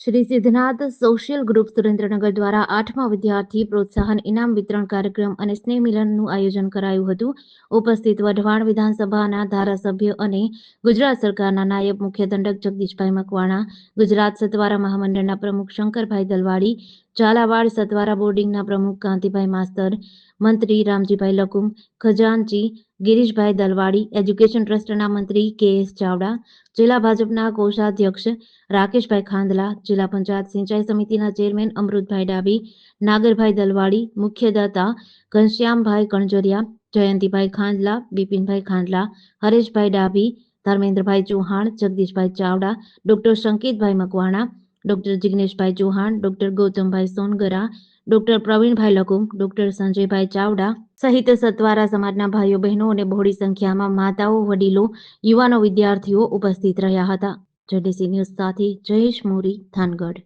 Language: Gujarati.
શ્રી સિદ્ધનાથ સોશિયલ ગ્રુપ સુરેન્દ્રનગર દ્વારા આઠમા વિદ્યાર્થી પ્રોત્સાહન ઇનામ વિતરણ કાર્યક્રમ અને સ્નેહ મિલનનું આયોજન કરાયું હતું. ઉપસ્થિત વઢવાણ વિધાનસભાના ધારાસભ્ય અને ગુજરાત સરકારના નાયબ મુખ્ય દંડક જગદીશભાઈ મકવાણા, ગુજરાત સતવારા મહામંડળના પ્રમુખ શંકરભાઈ દલવાડી ઝાલાવાડ સતવારા બોર્ડિંગના પ્રમુખ કાંતિભાઈ માસ્તર, મંત્રી રામજીભાઈ લકુમ ખજાનચી ગિરીશભાઈ દલવાડી, એજ્યુકેશન ટ્રસ્ટના મંત્રી કે એસ ચાવડા, જિલ્લા ભાજપના કોષાધ્યક્ષ રાકેશભાઈ ખાંદલા જિલ્લા પંચાયત સિંચાઈ સમિતિના ચેરમેન અમૃતભાઈ ડાબી નાગરભાઈ દલવાડી, મુખ્ય દાતા Ghanshyambhai Kanjariya, Jayantibhai Khandla, Bipinbhai Khandla, Hareshbhai Dabhi, Dharmendrabhai Chauhan, Jagdishbhai Chavda, doctor Sanketbhai Makwana doctor Jigneshbhai Chauhan, doctor Gautambhai Songara, doctor Pravinbhai Lakum doctor Sanjaybhai Chavda સહિત સતવારા સમાજના ભાઈઓ, બહેનો અને બહોળી સંખ્યામાં માતાઓ, વડીલો, યુવાનો, વિદ્યાર્થીઓ ઉપસ્થિત રહ્યા હતા. જેડીસી ન્યૂઝ સાથે જયેશ મોરી, થાનગઢ.